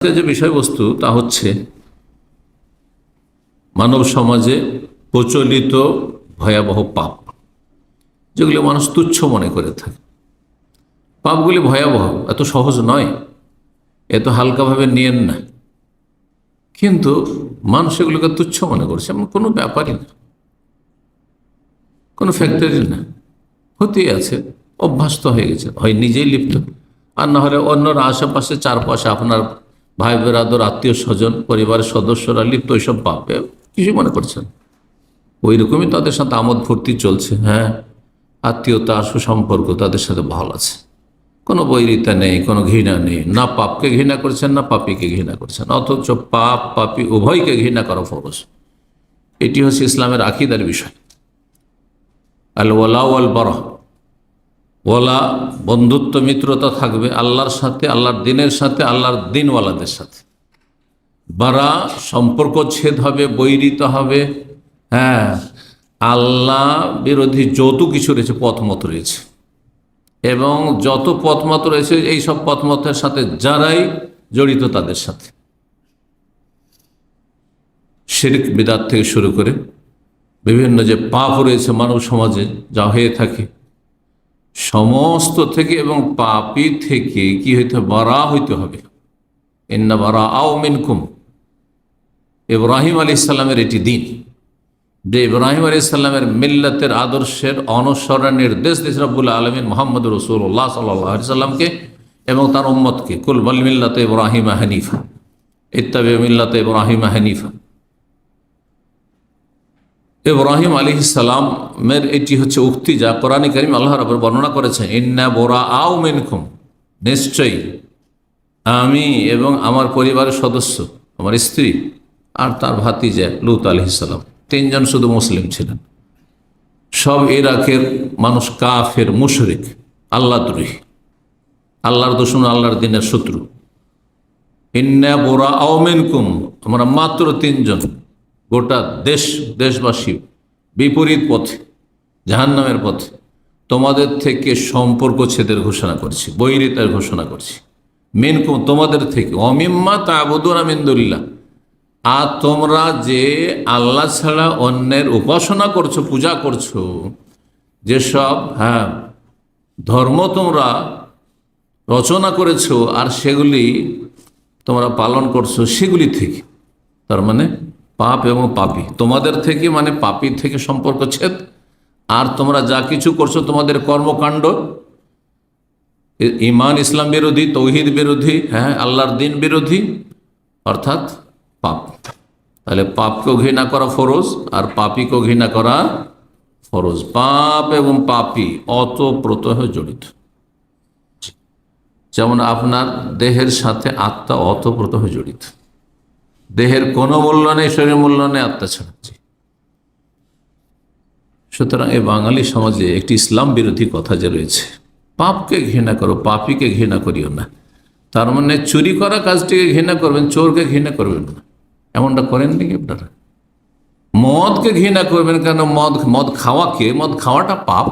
যে বিষয়বস্তু তা হচ্ছে মানব সমাজে প্রচলিত ভয়াবহ পাপ, যেগুলো মানুষ তুচ্ছ মনে করে থাকে। পাপগুলি ভয়াবহ, এত সহজ নয় এত হালকাভাবে নিয়েন না। কিন্তু মানুষ এগুলোকে তুচ্ছ মনে করছে, এমন কোনো ব্যাপারই না। কোনো ফ্যাক্টরি না। হতেই আছে, অভ্যস্ত হয়ে গেছে, হয় নিজেই লিপ্ত। আর না হলে অন্যরা আশেপাশে চারপাশে আপনার ভাই বেরাদর আত্মীয় স্বজন, পরিবারের সদস্যরা লিপ্ত ওইসব পাবে কিছু মনে করছেন ওই রকমই তাদের সাথে আমোদ ফুর্তি চলছে হ্যাঁ। আত্মীয়তা, সুসম্পর্ক তাদের সাথে ভালো আছে। কোনো বৈরিতা নেই, কোনো ঘৃণা নেই। না পাপকে ঘৃণা করছেন, না পাপিকে ঘৃণা করছেন। অথচ পাপ, পাপি উভয়কে ঘৃণা করা ফরজ। এটি হচ্ছে ইসলামের আকিদার বিষয়। আল ওয়ালা ওয়াল বরহ ওলা, বন্ধুত্ব, মিত্রতা থাকবে আল্লাহর সাথে, আল্লাহর দিনের সাথে, আল্লাহর দিনওয়ালাদের সাথে। বারা সম্পর্ক ছেদ হবে, বৈরিত হবে। হ্যাঁ আল্লাহ বিরোধী যত কিছু রয়েছে, পথমত রয়েছে। এবং যত পথমত রয়েছে, এই সব পথমতের সাথে যারাই জড়িত তাদের সাথে। শিরিক, বিদাত থেকে শুরু করে বিভিন্ন যে পাপ রয়েছে মানব সমাজে, যা হয়ে থাকে সমস্ত থেকে এবং পাপি থেকে কি হইতে বারা হইতে হবে। ইন্না বারা আও মিনকুম। ইব্রাহিম আলী ইসলামের এটি দিন। যে ইব্রাহিম আলী ইসলামের মিল্লাতের আদর্শের অনুসরণ নির্দেশ দিয়েছে রব্বুল্লা আলমিন মোহাম্মদ রসুল্লাহ সাল্লাহ সাল্লামকে এবং তার উম্মতকে। কুলবল মিল্লাতে ইব্রাহিম হানিফা। ইত্তাবে মিল্লাতে ইব্রাহিম হানিফা। ইব্রাহিম আলী ইসালামের এটি হচ্ছে উক্তি যা কোরআন করিম আল্লাহ রবর বর্ণনা করেছেন, ইন্না বোরা আও মিনকুম নিশ্চয়ই আমি এবং আমার পরিবারের সদস্য, আমার স্ত্রী আর তার ভাতিজা লুত আলি ইসালাম তিনজন শুধু মুসলিম ছিলেন। সব ইরাকের মানুষ কাফের, মুশরিক, আল্লাহ দ্রোহী। আল্লাহর দুশ্মন, আল্লাহর দিনের শত্রু। ইন্না বোরা আও মিনকুম আমরা মাত্র তিনজন। গোটা দেশ, দেশবাসী বিপরীত পথে, জাহান্নামের পথে তোমাদের থেকে সম্পর্ক ছেদের ঘোষণা করছি, বৈরিতার ঘোষণা করছি। মেন তোমাদের থেকে, অমিম্মা তাবুদুন আমিন্দুল্লাহ আর তোমরা যে আল্লাহ ছাড়া অন্যের উপাসনা করছ, পূজা করছ, যেসব হ্যাঁ ধর্ম তোমরা রচনা করেছ, আর সেগুলি তোমরা পালন করছ, সেগুলি থেকে, তার মানে পাপ এবং পাপি। তোমাদের থেকে মানে পাপি থেকে সম্পর্ক ছেদ। আর তোমরা যা কিছু করছ তোমাদের কর্মকাণ্ড। ইমান ইসলাম বিরোধী, তৌহিদ বিরোধী হ্যাঁ আল্লাহর দিন বিরোধী, অর্থাৎ পাপ। তাহলে পাপকেও ঘৃণা করা ফরজ আর পাপিকেও ঘৃণা করা ফরজ। পাপ এবং পাপি অতপ্রত হয়ে জড়িত। যেমন আপনার দেহের সাথে আত্মা অতপ্রত হয়ে জড়িত। দেহের কোনো মূল্য নেই শরীর মূল্য নেই, আত্মা ছাড়া সুতরাং এই বাঙালি সমাজে একটি ইসলাম বিরোধী কথা যে রয়েছে, পাপকে ঘৃণা করো, পাপিকে ঘৃণা করিও না। তার মানে চুরি করা কাজটিকে ঘৃণা করবেন, চোরকে ঘৃণা করবেন না। এমনটা করেন নাকি আপনারা? মদকে ঘৃণা করবেন কেন? মদ মদ খাওয়াকে মদ খাওয়াটা পাপ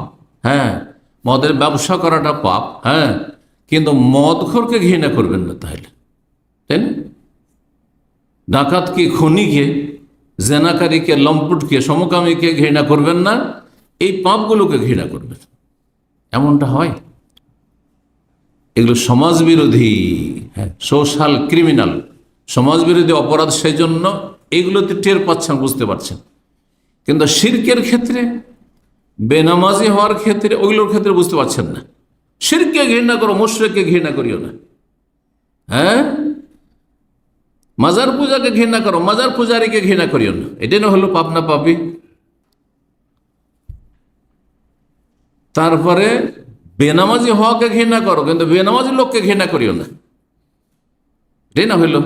হ্যাঁ। মদের ব্যবসা করাটা পাপ হ্যাঁ। কিন্তু মদখোরকে ঘৃণা করবেন না তাহলে, তাই না? ডাকাতকে, খনিকে, জেনাকারীকে, লম্পুটকে, সমকামীকে ঘৃণা করবেন না, এই পাপগুলোকে ঘৃণা করবেন। এমনটা হয়? এগুলো সমাজ বিরোধী হ্যাঁ সোশ্যাল ক্রিমিনাল। সমাজ বিরোধী অপরাধ সেই জন্য এগুলোতে টের পাচ্ছেন, বুঝতে পারছেন। কিন্তু শির্কের ক্ষেত্রে, বেনামাজি হওয়ার ক্ষেত্রে, ওইগুলোর ক্ষেত্রে বুঝতে পারছেন না। শিরকে ঘৃণা করো, মুশ্রেককে ঘৃণা করিও না। হ্যাঁ? মাজার পূজাকে ঘৃণা করো, মাজার পূজারীকে ঘৃণা করিও না। এটাই না হলো পাপ না পাপি? তারপরে বেনামাজি হওয়াকে ঘৃণা করো, কিন্তু বেনামাজি লোককে ঘৃণা করিও না। এটাই না হইল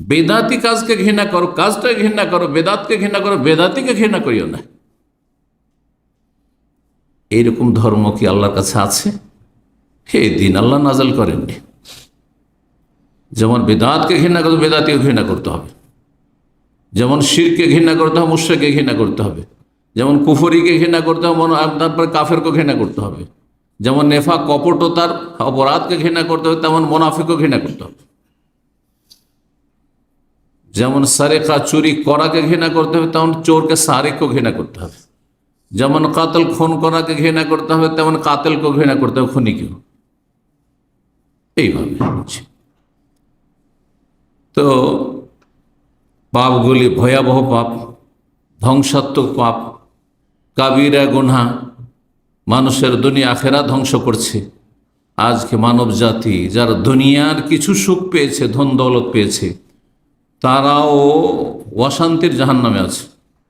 বেদাতি কাজকে ঘৃণা করো, কাজটাকে ঘৃণা করো, বেদাতকে ঘৃণা করো, বেদাতিকে ঘৃণা করিও না। এইরকম ধর্ম কি আল্লাহর কাছে আছে? হে দিন, আল্লাহ নাজাল করেননি। যেমন বেদাতকে ঘৃণা করতে বেদাতিকে ঘৃণা করতে হবে যেমন শিরকে ঘৃণা করতে হবে মুশ্রেকে ঘৃণা করতে হবে যেমন কুফরিকে ঘৃণা করতে হবে তারপরে কাফেরকে ঘৃণা করতে হবে যেমন নেফা কপটতার অপরাধকে ঘৃণা করতে হবে তেমন মোনাফিকও ঘৃণা করতে হবে যেমন সারেকা চুরি করাকে ঘৃণা করতে হবে তেমন চোরকে সারেকও ঘৃণা করতে হবে যেমন কাতল খুন করাকে ঘৃণা করতে হবে তেমন কাতেলকেও ঘৃণা করতে হবে খুনিকেও এইভাবে। তো পাপগুলি ভয়াবহ পাপ, ধ্বংসাত্মক পাপ, কাবিরা গুনহা মানুষের দুনিয়া আখেরা ধ্বংস করছে। আজকে মানব জাতি যারা দুনিয়ার কিছু সুখ পেয়েছে, ধন দৌলত পেয়েছে, তারাও অশান্তির জাহান নামে আছে।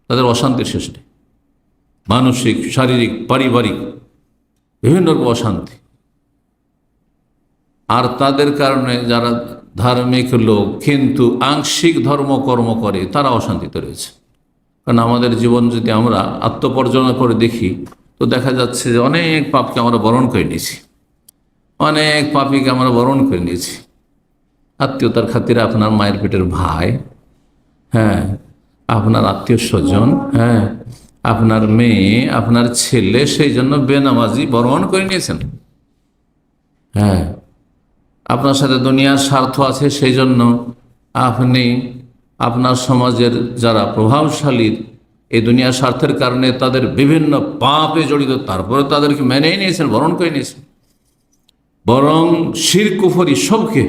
তাদের অশান্তির শেষ নেই। মানসিক, শারীরিক, পারিবারিক বিভিন্ন রকম অশান্তি। আর তাদের কারণে যারা ধার্মিক লোক, কিন্তু আংশিক ধর্মকর্ম করে, তারা অশান্তিতে রয়েছে। কারণ আমাদের জীবন যদি আমরা আত্মপর্যালোচনা করে দেখি, তো দেখা যাচ্ছে যে অনেক পাপকে আমরা বরণ করে নিয়েছি। অনেক পাপিকে আমরা বরণ করে নিয়েছি। আত্মীয়তার খাতিরে আপনার মায়ের পেটের ভাই হ্যাঁ আপনার আত্মীয় স্বজন হ্যাঁ আপনার মেয়ে, আপনার ছেলে, সেই জন্য বেনামাজি বরণ করে নিয়েছেন। হ্যাঁ আপনার সাথে দুনিয়ার স্বার্থ আছে সেই জন্য আপনি আপনার সমাজের যারা প্রভাবশালী এই দুনিয়ার স্বার্থের কারণে তাদের বিভিন্ন পাপে জড়িত, তারপরে তাদেরকে মেনেই নিয়েছেন, বরণ করে নিয়েছেন। বরং শির কুফরি সবকে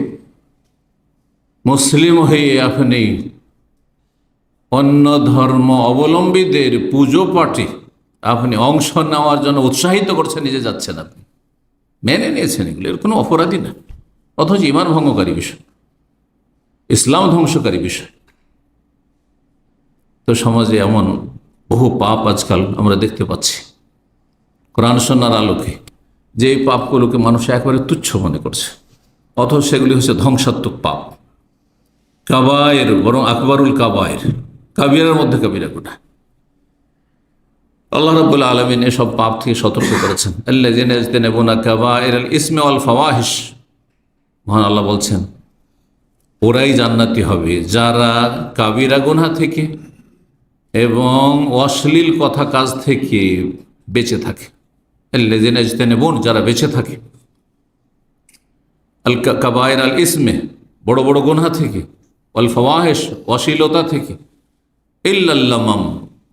মুসলিম হয়ে আপনি অন্য ধর্ম অবলম্বীদের পুজো পাঠে আপনি অংশ নেওয়ার জন্য উৎসাহিত করছেন, নিজে যাচ্ছেন আপনি। মেনে নিয়েছেন, এগুলো এর কোনো অপরাধী না। অথচ ইমান ভঙ্গকারী বিষয়। ইসলাম ধ্বংসকারী বিষয়। তো সমাজে এমন বহু পাপ আজকাল আমরা দেখতে পাচ্ছি। কোরআন সন্ন্যার আলোকে যে পাপগুলোকে মানুষ একবারে তুচ্ছ মনে করছে, অথচ সেগুলি হচ্ছে ধ্বংসাত্মক পাপ। কাবায়ের, বরং আকবরুল কাবায়ের, কাবিরের মধ্যে কাবিরা গোটা। আল্লাহ রব্বুল আলমিন এসব পাপ থেকে সতর্ক করেছেন। আল্লাহ জেনে বোনা কাবায়ের ইসমে আল ফাওয়াহিস মহান আল্লাহ বলছেন, ওরাই জান্নাতি হবে, যারা কাবিরা গুনা থেকে এবং অশ্লীল কথা কাজ থেকে বেঁচে থাকে। লেজেনে বোন যারা বেঁচে থাকে। আল কাবায়ের আল ইসমে, বড় বড় গুনহা থেকে। অল ফওয়াহেস অশ্লীলতা থেকে। ইল্লাল্লামাম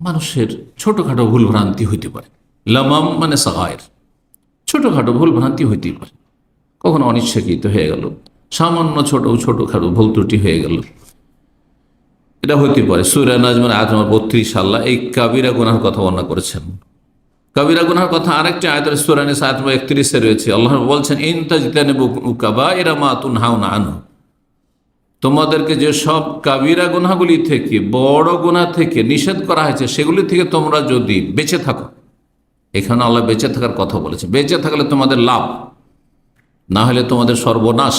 মানুষের ছোটোখাটো ভুল ভ্রান্তি হইতে পারে। লামাম মানে সাহায়ের ছোটোখাটো ভুল ভ্রান্তি হইতেই পারে। কখনো অনিচ্ছাকৃত হয়ে গেল। সামান্য ছোট, ছোটোখাটো ভুল ত্রুটি হয়ে গেল। এটা হইতে পারে। সুরা নাজমান আজ আমার বত্রিশ সাল্লাহ এই কাবিরা গুনার কথা বর্ণনা করেছেন। কাবিরা গুনার কথা আরেকটি আয়তের সুরানি সাত একত্রিশে রয়েছে। আল্লাহ বলছেন ইনতাজিতানে কাবা এরা মা তুন হাও না আনু তোমাদেরকে যে সব কাবিরা গুনাগুলি থেকে, বড় গুণা থেকে নিষেধ করা হয়েছে, সেগুলি থেকে তোমরা যদি বেঁচে থাকো, এখানে আল্লাহ বেঁচে থাকার কথা বলেছে বেঁচে থাকলে তোমাদের লাভ না হলে তোমাদের সর্বনাশ।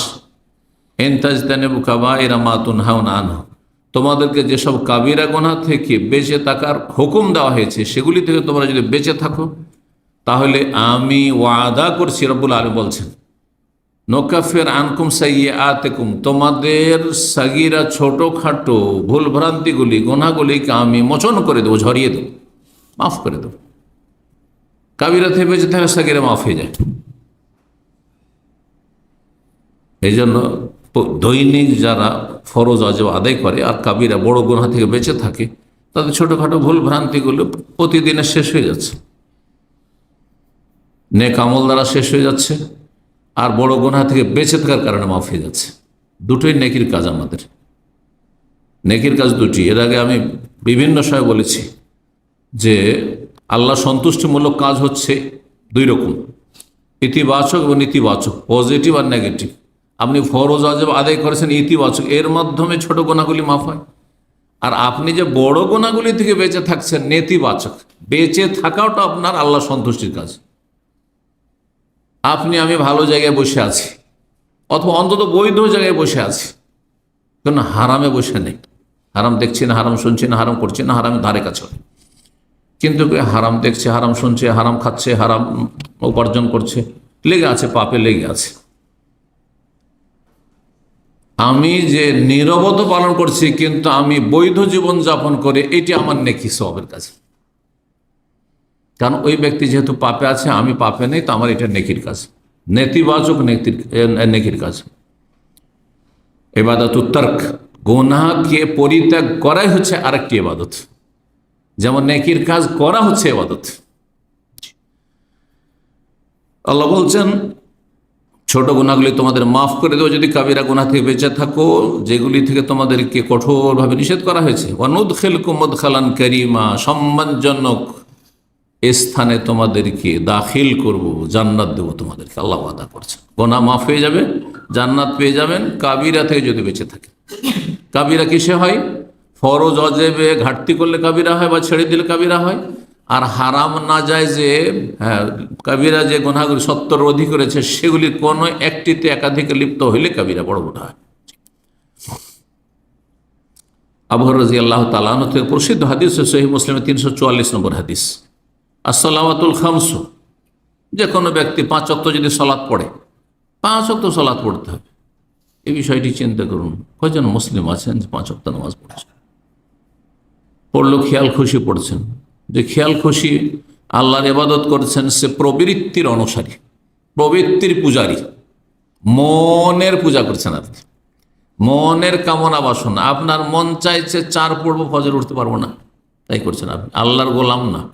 এনতাজদানে বুকাবা এরা মাতুন হাউন আনহ। তোমাদেরকে যেসব কাবিরা গোনা থেকে বেঁচে থাকার হুকুম দেওয়া হয়েছে, সেগুলি থেকে তোমরা যদি বেঁচে থাকো, তাহলে আমি ওয়াদা করছি, রব্বুল আলী বলছেন। নোকাফের আনকুম সাইয়ে আতেকুম তোমাদের সাগিরা ছোটোখাটো ভুলভ্রান্তিগুলি, গোনাগুলিকে আমি মোচন করে দেবো, ঝরিয়ে দেবো, মাফ করে দেবো। কাবিরা থেকে বেঁচে থাকা সাগিরা মাফ হয়ে যায়। এই জন্য দৈনিক যারা ফরজ অজব আদায় করে আর কাবিরা বড় গুণা থেকে বেঁচে থাকে, তাদের ছোটোখাটো ভুল ভ্রান্তিগুলো প্রতিদিনে শেষ হয়ে যাচ্ছে। নেক আমল দ্বারা শেষ হয়ে যাচ্ছে আর বড় গুণা থেকে বেঁচে থাকার কারণে মাফ হয়ে যাচ্ছে। দুটোই নেকির কাজ আমাদের। নেকির কাজ দুটি। এর আগে আমি বিভিন্ন সময় বলেছি যে আল্লাহ সন্তুষ্টিমূলক কাজ হচ্ছে দুই রকম, ইতিবাচক এবং নেতিবাচক, পজিটিভ আর নেগেটিভ। আপনি ফরজ আজব আদায় করেছেন, ইতিবাচক। এর মাধ্যমে ছোট গোনাগুলি মাফ হয়। আর আপনি যে বড় গোনাগুলি থেকে বেঁচে থাকছেন, নেতিবাচক। বেঁচে থাকাওটা আপনার আল্লাহ সন্তুষ্টির কাজ। আপনি, আমি ভালো জায়গায় বসে আছি, অথবা অন্তত বৈধ জায়গায় বসে আছি কেন হারামে বসে নেই। হারাম দেখছি না, হারাম শুনছি না, হারাম করছি না, হারামে ধারে কাছে কিন্তু হারাম দেখছে, হারাম শুনছে, হারাম খাচ্ছে, হারাম উপার্জন করছে, লেগে আছে, পাপে লেগে আছে। আমি যে নিরবত পালন করছি, কিন্তু আমি বৈধ জীবন যাপন করে এটি আমার নেকি সবের কাছে। কারণ ওই ব্যক্তি যেহেতু পাপে আছে, আমি পাপে নেই, তো আমার এটা নেকির কাজ। নেতিবাচক নেকির নেকির কাজ। এবাদত তর্ক গোনাকে পরিত্যাগ করাই হচ্ছে আরেকটি এবাদত যেমন নেকির কাজ করা হচ্ছে এবাদত আল্লাহ বলছেন ছোট গুণাগুলি তোমাদের মাফ করে দেবো যদি কাবিরা গুণা থেকে বেঁচে থাকো, যেগুলি থেকে তোমাদেরকে কঠোরভাবে নিষেধ করা হয়েছে। অনুদ খেল কুমদ খালান করিমা, সম্মানজনক স্থানে তোমাদেরকে দাখিল করব, জান্নাত দেবো তোমাদেরকে, আল্লাহ আদা করছে গোনা মাফ হয়ে যাবে, জান্নাত পেয়ে যাবেন, কাবিরা থেকে যদি বেঁচে থাকে। কাবিরা কিসে হয়? ফরজ অজেবে ঘাটতি করলে কাবিরা হয় বা ছেড়ে দিলে কাবিরা হয়। আর হারাম না যায় যে হ্যাঁ কাবিরা যে গোনাগুলি সত্তর অধিক করেছে, সেগুলি কোনো একটিতে একাধিক লিপ্ত হইলে কাবিরা বড় বড় হয়। আবহর রাজি আল্লাহ তালান থেকে প্রসিদ্ধ হাদিস সহি মুসলিমের তিনশো চুয়াল্লিশ নম্বর হাদিস। আসসালামাতুল খামস, যে কোনো ব্যক্তি পাঁচ অক্ত যদি সলাৎ পড়ে, পাঁচ অক্ত সলাৎ পড়তে হবে। এই বিষয়টি চিন্তা করুন, কয়জন মুসলিম আছেন যে পাঁচ অক্ত নামাজ পড়ছেন? পড়ল খেয়াল খুশি পড়ছেন। যে খেয়াল খুশি, আল্লাহর ইবাদত করছেন সে প্রবৃত্তির অনুসারী, প্রবৃত্তির পূজারী। মনের পূজা করছেন আপনি। মনের কামনা বাসনা। আপনার মন চাইছে চার পড়ব ফজর উঠতে পারব না। তাই করছেন আপনি। আল্লাহর গোলাম না।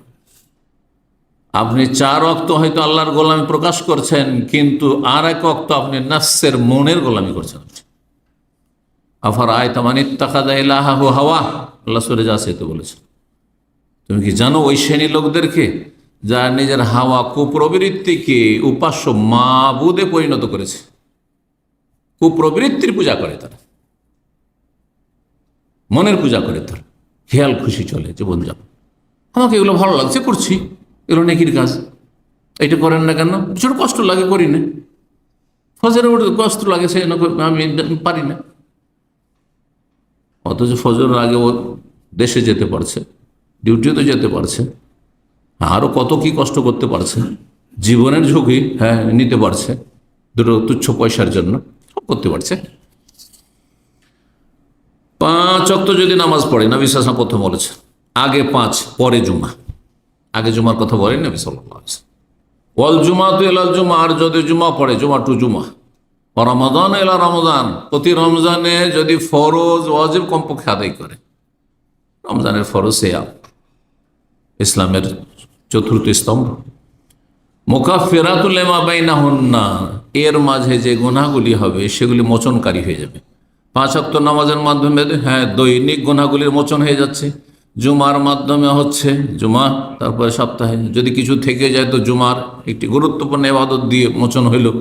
আপনি চার অক্ত হয়তো আল্লাহর গোলামি প্রকাশ করছেন, কিন্তু আর এক অক্ত আপনি নাসের মনের গোলামি করছেন। আফার আয় তামানি তাকাদা ইলাহু হাওয়া। আল্লাহ সরে যা তো বলেছেন। তুমি কি জানো ওই শ্রেণির লোকদেরকে? যারা নিজের হাওয়া কুপ্রবৃত্তিকে উপাস্য মাবুদে পরিণত করেছে। কুপ্রবৃত্তির পূজা করে তারা। মনের পূজা করে তারা। খেয়াল খুশি চলে জীবনযাপন আমাকে এগুলো ভালো লাগছে, করছি। এগুলো নেকির কাজ। এটা করেন না কেন? ছোট কষ্ট লাগে, করি না। ফজরের উঠে কষ্ট লাগে সে আমি পারি না। অথচ ফজরের আগে ও দেশে যেতে পারছে। ডিউটিতে যেতে পারছে আরও কত কি কষ্ট করতে পারছে, জীবনের ঝুঁকি হ্যাঁ নিতে পারছে, দুটো তুচ্ছ পয়সার জন্য করতে পারছে। পাঁচ অক্ত যদি নামাজ পড়ে না বিশ্বাস না প্রথম বলেছে, আগে পাঁচ, পরে জুমা। আগে জুমার কথা বলেন নবী সাল্লাহ ওয়াল জুমা তো এলাল জুমা, আর যদি জুমা পড়ে, জুমা টু জুমা। রমাদান এলা রমজান প্রতি রমজানে যদি ফরজ, ওয়াজিব কমপক্ষে আদায় করে, রমজানের ফরজ সেয়া ইসলামের চতুর্থ স্তম্ভ। মোকা ফেরাতুলেমা বাইনা হন্না এর মাঝে যে গুনাহগুলি হবে, সেগুলি মোচনকারী হয়ে যাবে। পাঁচ অক্ত নামাজের মাধ্যমে হ্যাঁ দৈনিক গুনাহগুলির মোচন হয়ে যাচ্ছে। জুমার মাধ্যমে হচ্ছে, জুমা, তারপরে সপ্তাহে। যদি কিছু থেকে যায় তো জুমার একটি গুরুত্বপূর্ণ এবাদত দিয়ে মোচন হইল।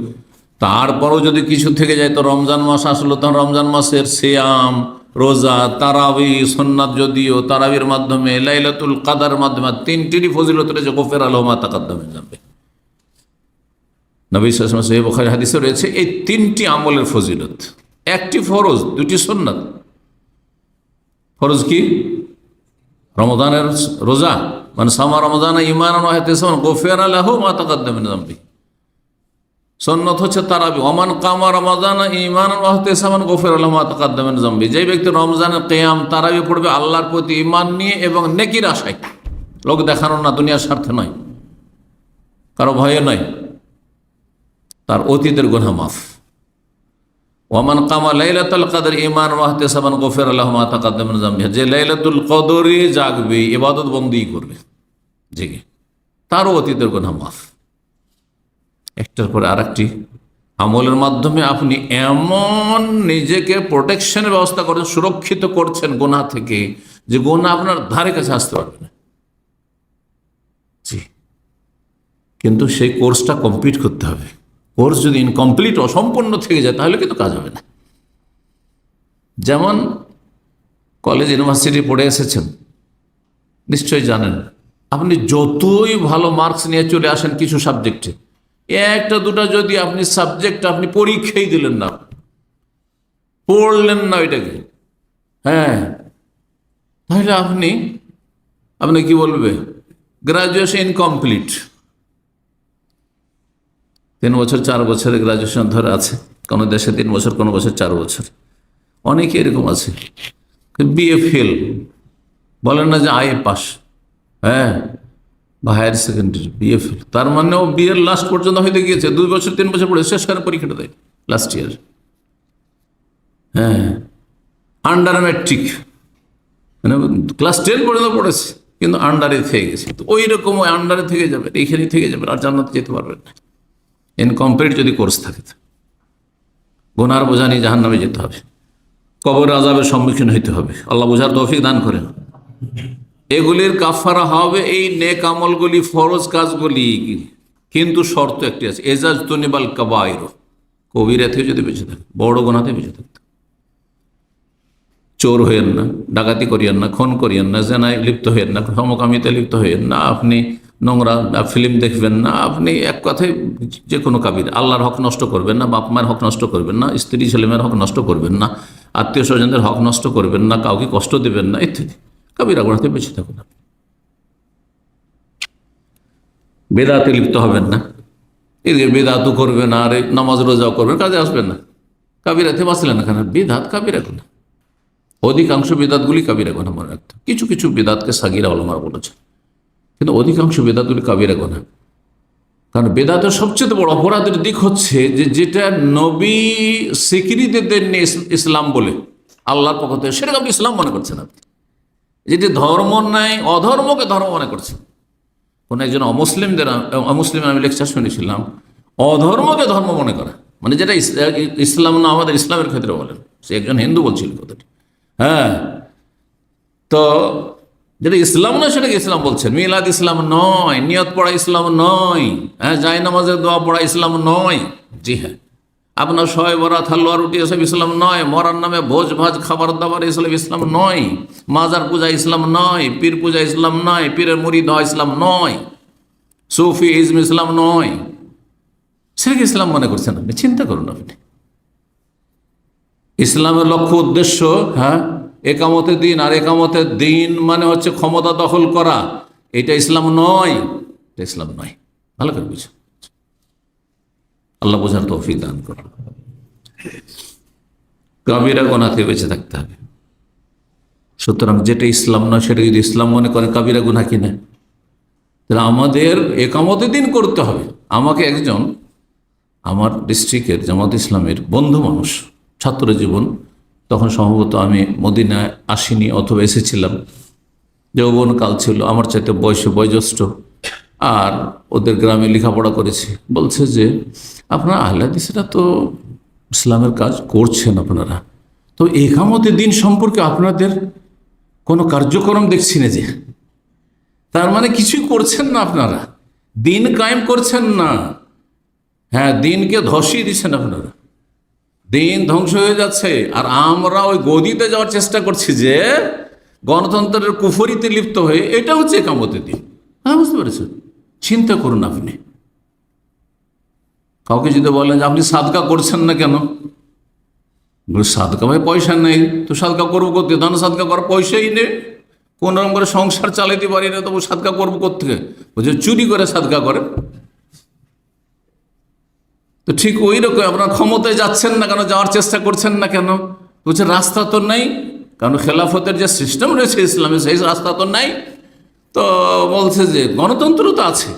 তারপরও যদি কিছু থেকে যায় তো রমজান মাস আসলো, তখন রমজান মাসের সিয়াম রোজা, তারাবি সন্ন্যাত যদিও তারাবির মাধ্যমে, লাইলাতুল কাদার মাধ্যমে তিনটিরই ফজিলত রয়েছে গোফের আলহমা তাকাদ্দমে যাবে নবী সাহেব বখারি হাদিসে রয়েছে, এই তিনটি আমলের ফজিলত। একটি ফরজ, দুটি সন্ন্যাত ফরজ কি? রমদানের রোজা। মানে সামা রমজান ইমান গোফের আলাহ মা তাকাদ্দমিন জাম্বি। সন্নত হচ্ছে তারাবি। ওমান কামা রমজান ইমান সামান গোফের তাকাদ্দমিন জাম্বি যে ব্যক্তি রমজানের কেয়াম, তারাবি পড়বে আল্লাহর প্রতি ইমান নিয়ে এবং নেকির আশায়। লোক দেখানো না, দুনিয়ার স্বার্থে নয়। কারও ভয়ে নয়। তার অতীতের গুনা মাফ। ওমান কামা লাইলাতুল কাদের ইমান ওয়াহতে সাবান গফির আল্লাহ মা তাকাদ্দামিন জামবিহা যে লাইলাতুল কদরে জাগবে ইবাদত বন্দি করবে। জেগে তারও অতীতের গুনাহ মাফ। একটার পরে আরেকটি। আমলের মাধ্যমে আপনি এমন নিজেকে প্রোটেকশনের ব্যবস্থা করেন সুরক্ষিত করছেন গোনা থেকে, যে গোনা আপনার ধারে কাছে আসতে পারবে না। জি। কিন্তু সেই কোর্সটা কমপ্লিট করতে হবে। কোর্স যদি ইনকমপ্লিট অসম্পূর্ণ থেকে যায়, তাহলে কিন্তু কাজ হবে না। যেমন কলেজ ইউনিভার্সিটি পড়ে এসেছেন, নিশ্চয়ই জানেন, আপনি যতই ভালো মার্কস নিয়ে চলে আসেন কিছু সাবজেক্টে একটা, দুটা যদি আপনি সাবজেক্ট আপনি পরীক্ষাই দিলেন না, পড়লেন না ওইটাকে হ্যাঁ তাহলে আপনি আপনি কি বলবে? গ্রাজুয়েশন ইনকমপ্লিট তিন বছর, চার বছরে গ্রাজুয়েশন ধরে আছে, কোনো দেশে তিন বছর, কোনো বছর চার বছর। অনেকে এরকম আছে। বিএ ফেল বলেন না যে আইএ পাস হ্যাঁ বা হায়ার সেকেন্ডারি বিএ ফেল তার মানে ও বিয়ের লাস্ট পর্যন্ত হয়তো গিয়েছে, দুই বছর, তিন বছর পরে শেষ করে পরীক্ষাটা দেয় লাস্ট ইয়ার হ্যাঁ। আন্ডার ম্যাট্রিক মানে ক্লাস টেন পর্যন্ত পড়েছে, কিন্তু আন্ডারে থেকে গেছে। তো ওই রকম ওই আন্ডারে থেকে যাবে, এইখানেই থেকে যাবে, আর জান্নাতে যেতে পারবেন না। ইনকমপ্লিট যদি কোর্স থাকে গোনার বোঝা নিয়ে জাহান নামে যেতে হবে। কবর আজাবের সম্মুখীন হইতে হবে। আল্লাহ বোঝার তৌফিক দান করেন। এগুলির কাফারা হবে এই নেক আমলগুলি, ফরজ কাজগুলি কিন্তু শর্ত একটি আছে, এজাজ তনিবাল কবিরা থেকে যদি বেঁচে থাকে বড় গোনাতে বেঁচে থাকতে। চোর হইয়েন না, ডাকাতি করিয়েন না, খুন করিয়েন না, জেনায় লিপ্ত হইয়েন না, সমকামিতে লিপ্ত হইয়েন না, আপনি নোংরা ফিল্ম দেখবেন না, আপনি এক কথায় যে কোনো কাবির। আল্লাহর হক নষ্ট করবেন না, বাপ মায়ের হক নষ্ট করবেন না, স্ত্রী ছেলেমেয়ের হক নষ্ট করবেন না, আত্মীয় স্বজনদের হক নষ্ট করবেন না, কাউকে কষ্ট দেবেন না, ইত্যাদি। কাবিরা গোড়াতে বেঁচে থাকুন বেদাতে লিপ্ত হবেন না। এদিকে বেদাতও করবেন আর এই নামাজ রোজাও করবেন কাজে আসবেন না। কাবিরাতে বাঁচলেন না কেন? বেদাত কাবিরা গুণা অধিকাংশ বেদাতগুলি কাবিরা গোনা, মনে রাখতে। কিছু কিছু বেদাতকে সাগিরা অলমার বলেছে কিন্তু অধিকাংশ বেদাতগুলি কাবিরা গোনা। কারণ বেদাতের সবচেয়ে বড় অপরাধের দিক হচ্ছে যে যেটা নবী স্বীকৃতি দেননি ইসলাম বলে, আল্লাহর পক্ষ থেকে আপনি ইসলাম মনে করছেন আপনি। যেটি ধর্ম নাই, অধর্মকে ধর্ম মনে করছেন কোন একজন অমুসলিমদের, অমুসলিম আমি লেকচার শুনেছিলাম, অধর্মকে ধর্ম মনে করা। মানে যেটা ইসলাম না আমাদের ইসলামের ক্ষেত্রে বলেন, সে একজন হিন্দু বলছিল কথাটি। হ্যাঁ তো যেটা ইসলাম না সেটাকে ইসলাম বলছেন। মিলাদ ইসলাম নয়, নিয়ত পড়া ইসলাম নয় হ্যাঁ জায় নামাজের দোয়া পড়া ইসলাম নয়। জি হ্যাঁ। আপনার শয় বরাত হালুয়া রুটি এসব ইসলাম নয়, মরার নামে ভোজ ভাজ, খাবার দাবার এসব ইসলাম নয়, মাজার পূজা ইসলাম নয়, পীর পূজা ইসলাম নয়, পীরের মুরিদ হওয়া ইসলাম নয়, সুফি ইজম ইসলাম নয়। সেটাকে ইসলাম মনে করছেন আপনি, চিন্তা করুন আপনি। ইসলামের লক্ষ্য উদ্দেশ্য হ্যাঁ একামতের দিন আর একামতের দিন মানে হচ্ছে ক্ষমতা দখল করা। এটা ইসলাম নয়, এটা ইসলাম নয়। ভালো করে বুঝো আল্লাহ বোঝার তৌফিক দান করুন। কাবিরা গোনা থেকে বেঁচে থাকতে হবে। সুতরাং যেটা ইসলাম নয়, সেটা যদি ইসলাম মনে করে কাবিরা গুনা কিনে, তাহলে আমাদের একামতের দিন করতে হবে। আমাকে একজন আমার ডিস্ট্রিক্টের জামাত ইসলামের বন্ধু মানুষ, ছাত্র জীবন, তখন সম্ভবত আমি মদিনায় আসিনি অথবা এসেছিলাম। যৌবনকাল ছিল, আমার চাইতে বয়সে বয়োজ্যেষ্ঠ। আর ওদের গ্রামে লেখাপড়া করেছি। বলছে যে, আপনারা আহ্লাদিসেরা তো ইসলামের কাজ করছেন আপনারা। তো একামতের দিন সম্পর্কে আপনাদের কোনো কার্যক্রম দেখছি না যে। তার মানে কিছুই করছেন না আপনারা। দিন কায়েম করছেন না। হ্যাঁ দিনকে ধসিয়ে দিচ্ছেন আপনারা। দিন ধ্বংস হয়ে যাচ্ছে। আর আমরা ওই গদিতে যাওয়ার চেষ্টা করছি যে, গণতন্ত্রের কুফরিতে লিপ্ত হয়ে, এটা হচ্ছে একামতের দিন। হ্যাঁ বুঝতে পেরেছেন? চিন্তা করুন আপনি। কাউকে যদি বলেন যে, আপনি সাদকা করছেন না কেন? সাদকা ভাই পয়সা নেই। তো সাদকা করব করতে ধন সাদকা করার পয়সাই নেই। কোন রকম করে সংসার চালাতে পারি না, তবু সাদকা করব কোথেকে? বলছে, চুরি করে সাদকা করে। তো ঠিক ওই রকম, আপনার ক্ষমতায় যাচ্ছেন না কেন? যাওয়ার চেষ্টা করছেন না কেন? বলছে, রাস্তা তো নেই। কারণ খেলাফতের যে সিস্টেম রয়েছে ইসলামে, সেই রাস্তা তো নাই। তো বলছে যে গণতন্ত্র তো আছে।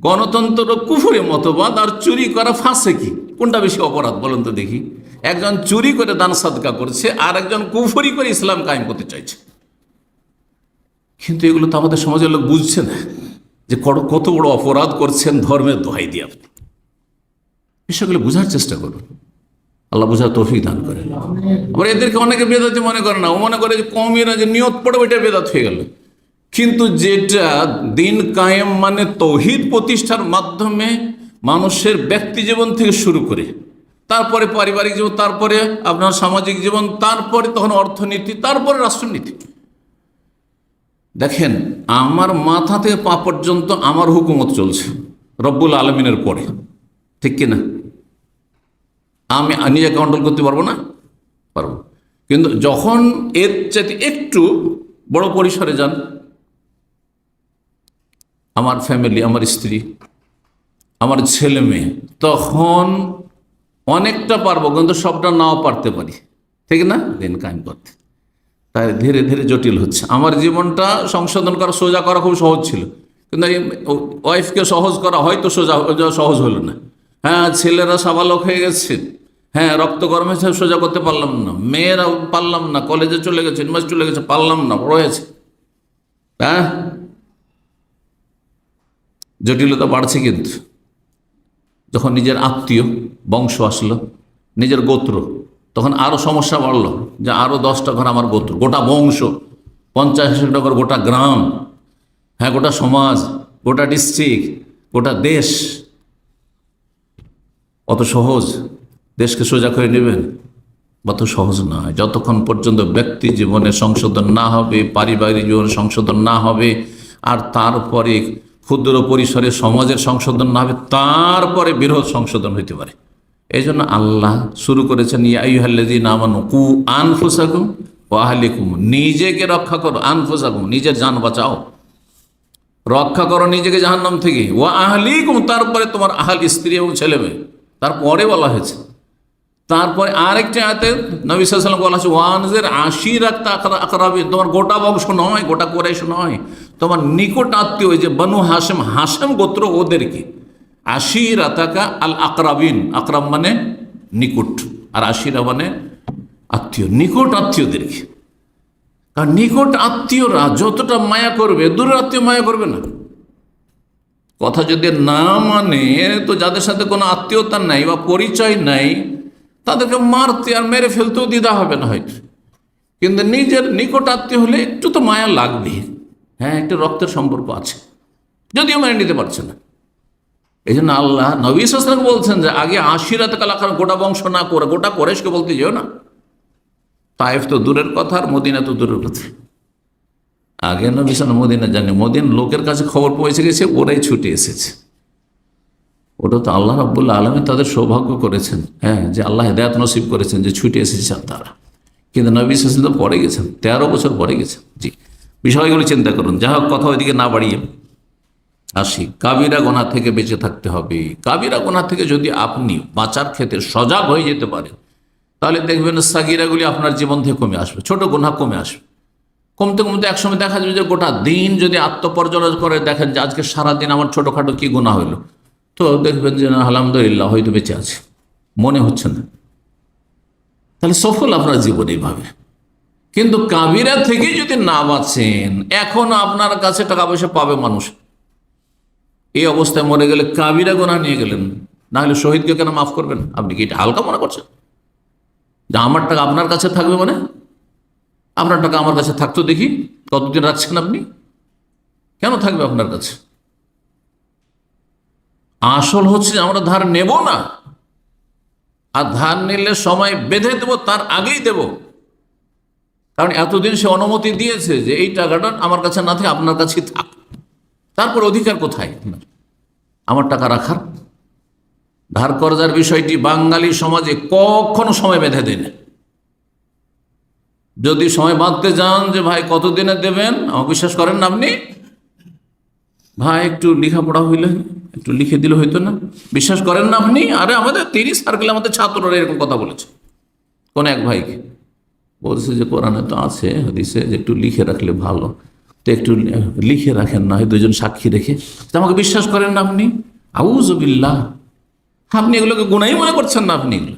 গণতন্ত্র কুফুরি মতবাদ আর চুরি করা ফাঁসে কি? কোনটা বেশি অপরাধ বলুন তো দেখি। একজন চুরি করে দান সাদকা করছে আর একজন কুফুরি করে ইসলাম কায়েম করতে চাইছে। কিন্তু এগুলো তো আমাদের সমাজের লোক বুঝছে না যে কত- বড় অপরাধ করছেন ধর্মের দোহাই দিয়ে আপনি। বিষয়গুলো বোঝার চেষ্টা করুন। আল্লাহ বোঝার তৌফিক দান করেন। আবার এদেরকে অনেকে বেদাতি মনে করে না। ও মনে করে যে কমিয়ে না যে নিয়ত পড়ে ওইটা বেদাত হয়ে গেল। কিন্তু যেটা দিন কায়েম মানে তৌহিদ প্রতিষ্ঠার মাধ্যমে মানুষের ব্যক্তি জীবন থেকে শুরু করে। তারপরে পারিবারিক জীবন, তারপরে আপনার সামাজিক জীবন, তারপরে তখন অর্থনীতি, তারপরে রাষ্ট্রনীতি। দেখেন, আমার মাথা থেকে পা পর্যন্ত আমার হুকুমত চলছে রব্বুল আলমিনের পরে। ঠিক কিনা আমি নিজে কন্ট্রোল করতে পারব না? পারব। কিন্তু যখন এর চাইতে একটু বড় পরিসরে যান আমার ফ্যামিলি আমার স্ত্রী, আমার ছেলে মেয়ে, তখন অনেকটা পারব, কিন্তু সবটা নাও পারতে পারি। ঠিক না? দিন কায়েম করতে। তাই ধীরে ধীরে জটিল হচ্ছে। আমার জীবনটা সংশোধন করা, সোজা করা খুব সহজ ছিল। কিন্তু এই ওয়াইফকে সহজ করা হয়তো সোজা সহজ হলো না। হ্যাঁ ছেলেরা সাবালক হয়ে গেছে। হ্যাঁ রক্ত সে সোজা করতে পারলাম না। মেয়েরা পারলাম না কলেজে চলে গেছে ইউনিভার্সিটি চলে গেছে, পারলাম না হয়েছে হ্যাঁ? জটিলতা বাড়ছে কিন্তু। যখন নিজের আত্মীয় বংশ আসলো, নিজের গোত্র, তখন আরও সমস্যা বাড়লো যে আরও দশটা ঘর আমার গোত্র, গোটা বংশ, পঞ্চাশ ঘর গোটা গ্রাম হ্যাঁ গোটা সমাজ, গোটা ডিস্ট্রিক্ট, গোটা দেশ। অত সহজ, দেশকে সোজা করে নেবেন? অত সহজ নয়। যতক্ষণ পর্যন্ত ব্যক্তি জীবনে সংশোধন না হবে, পারিবারিক জীবনে সংশোধন না হবে, আর তারপরে ক্ষুদ্র পরিসরে সমাজের সংশোধন না হবে, তারপরে বৃহৎ সংশোধন হইতে পারে। এই জন্য আল্লাহ শুরু করেছেন ও নিজেকে রক্ষা করো, আনফুসাকুম, নিজের যান বাঁচাও। রক্ষা করো নিজেকে জাহান্নাম থেকে। ও আহলিকুম, তারপরে তোমার আহাল স্ত্রী এবং ছেলে মেয়ে তারপরে বলা হয়েছে তারপরে আরেকটি আয়াতে নবী সাল্লাম বলা আছে, ওয়ানজের আশি রাখতে আকরাবি, তোমার গোটা বংশ নয়, গোটা কোরাইশ নয়। তোমার নিকট আত্মীয় যে বনু হাসেম হাসেম গোত্র ওদেরকে। আশি রাতাকা আল আকরাবিন আকরাম মানে নিকট, আর আশিরা মানে আত্মীয়, নিকট আত্মীয়দেরকে। কারণ নিকট আত্মীয়রা যতটা মায়া করবে, দূরের আত্মীয় মায়া করবে না। কথা যদি না মানে তো যাদের সাথে কোনো আত্মীয়তা নাই বা পরিচয় নাই তাদেরকে মারতে আর মেরে ফেলতেও দ্বিধা হবে না হয়তো। কিন্তু নিজের নিকট আত্মীয় হলে একটু তো মায়া লাগবে। হ্যাঁ একটু রক্তের সম্পর্ক আছে। যদিও মেনে নিতে পারছে না। এই জন্য আল্লাহ, নবী সাসলাম বলছেন যে, আগে আশিরাতে কালাকার গোটা বংশ না করে, গোটা কোরেশকে বলতে যেও না। তাইফ তো দূরের কথা আর মদিনা তো দূরের কথা। আগে নবী সাল্লাম মদিনা জানে মদিন লোকের কাছে খবর পৌঁছে গেছে, ওরাই ছুটে এসেছে। ওটা তো আল্লাহ রাবুল্লাহ আলমী তাদের সৌভাগ্য করেছেন। হ্যাঁ যে আল্লাহ হেদায়ত নসিব করেছেন যে ছুটে এসেছেন তারা। কিন্তু নবী তো পরে গেছেন, তেরো বছর পরে গেছেন। জি, বিষয়গুলো চিন্তা করুন। যা হোক, কথা ওইদিকে না বাড়িয়ে আসি। কাবিরা গোনা থেকে বেঁচে থাকতে হবে। কাবিরা গোনা থেকে যদি আপনি বাঁচার ক্ষেত্রে সজাগ হয়ে যেতে পারেন, তাহলে দেখবেন সাগিরাগুলি আপনার জীবন থেকে কমে আসবে, ছোট গোনা কমে আসবে। কমতে কমতে একসময় দেখা যাবে যে গোটা দিন যদি আত্মপর্যালোচনা করে, দেখেন যে আজকে সারাদিন আমার ছোটোখাটো কী গুণা হইল তো দেখবেন যে না, আলহামদুলিল্লাহ, হয়তো বেঁচে আছে। মনে হচ্ছে না। তাহলে সফল আপনার জীবন এইভাবে। কিন্তু কাবিরা থেকে যদি না বাঁচেন, এখন আপনার কাছে টাকা পয়সা পাবে মানুষ। এই অবস্থায় মরে গেলে কাবিরা গোনা নিয়ে গেলেন। না হলে শহীদকে কেন মাফ করবেন? আপনি কি এটা হালকা মনে করছেন? যে আমার টাকা আপনার কাছে থাকবে মানে? আপনার টাকা আমার কাছে থাকতো দেখি। কতদিন রাখছেন আপনি? কেন থাকবে আপনার কাছে? আসল হচ্ছে আমরা ধার নেব না। আর ধার নিলে সময় বেঁধে দেব, তার আগেই দেব। কারণ এতদিন সে অনুমতি দিয়েছে যে এই টাকাটা আমার কাছে না থাকে, আপনার কাছে থাক। তারপর অধিকার কোথায় আমার টাকা রাখার? ধার করজার বিষয়টি বাঙালি সমাজে কখনো সময় বেঁধে দেয় না। যদি সময় বাঁধতে যান যে, ভাই, কতদিনে দেবেন? আমাকে বিশ্বাস করেন না আপনি? ভাই, একটু লেখাপড়া হইলে, একটু লিখে দিলে হইতো না। বিশ্বাস করেন না আপনি? আরে, আমাদের তিরিশ সার্কেলে আমাদের ছাত্ররা এরকম কথা বলেছে। কোন এক ভাইকে। বলছে যে, কোরআনে তো আছে, হাদিসে যে একটু লিখে রাখলে ভালো। তো একটু লিখে রাখেন না, হয় দুজন সাক্ষী রেখে। আমাকে বিশ্বাস করেন না আপনি? আউজবিল্লাহ আপনি এগুলোকে গুণাই মনে করছেন না আপনি? এগুলো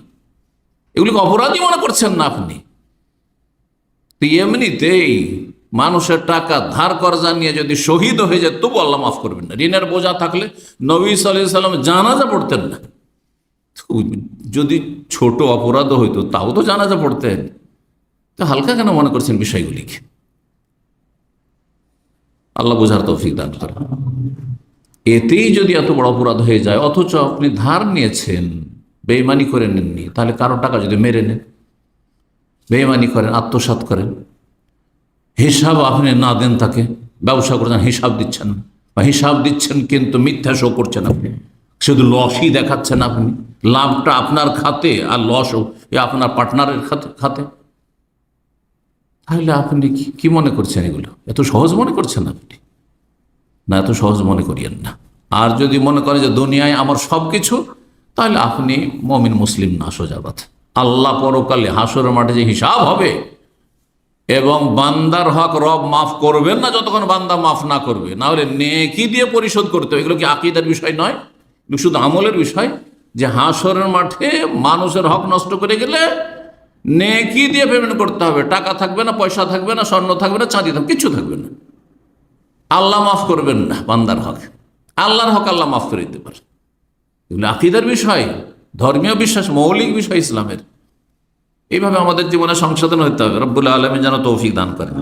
এগুলোকে অপরাধী মনে করছেন না আপনি? তো এমনিতেই মানুষের টাকা ধার করজা নিয়ে যদি শহীদ হয়ে যায়, তবু আল্লাহ মাফ করবেন না। ঋণের বোঝা থাকলে নবী সাল্লাহ সাল্লাম জানাজা পড়তেন না। যদি ছোট অপরাধ হইতো, তাও তো জানাজা পড়তেন। তো হালকা কেন মনে করছেন বিষয়গুলিকে? আল্লাহ বোঝার তৌফিক দান করেন। এতেই যদি এত বড় অপরাধ হয়ে যায়, অথচ আপনি ধার নিয়েছেন বেইমানি করে নেননি, তাহলে কারও টাকা যদি মেরে নেন বেইমানি করেন আত্মসাত করেন হিসাব আপনি না দেন তাকে, ব্যবসা করছেন হিসাব দিচ্ছেন। বা হিসাব দিচ্ছেন কিন্তু মিথ্যা শো করছেন আপনি। শুধু লসই দেখাচ্ছেন আপনি। লাভটা আপনার খাতে আর লসও আপনার পার্টনারের খাতে খাতে। তাহলে আপনি কি মনে করছেন এগুলো? এত সহজ মনে করছেন আপনি? না, এত সহজ মনে করিয়েন না। আর যদি মনে করেন যে দুনিয়ায় আমার সব কিছু তাহলে আপনি মমিন মুসলিম না সোজা কথা। আল্লাহ পরকালে হাসরের মাঠে যে হিসাব হবে এবং বান্দার হক রব মাফ করবেন না যতক্ষণ বান্দা মাফ না করবে। না হলে নেকি দিয়ে পরিশোধ করতে হবে। এগুলো কি আকিদার বিষয় নয়? শুধু আমলের বিষয়। যে হাসরের মাঠে মানুষের হক নষ্ট করে গেলে নেকি দিয়ে পেমেন্ট করতে হবে। টাকা থাকবে না, পয়সা থাকবে না, স্বর্ণ থাকবে না, চাঁদি থাকবে, কিছু থাকবে না। আল্লাহ মাফ করবেন না বান্দার হক। আল্লাহর হক আল্লাহ মাফ করে দিতে পারে। এগুলো আকিদার বিষয়, ধর্মীয় বিশ্বাস, মৌলিক বিষয় ইসলামের। এইভাবে আমাদের জীবনে সংশোধন হতে হবে। রব্বুল আলমী যেন তৌফিক দান করেন।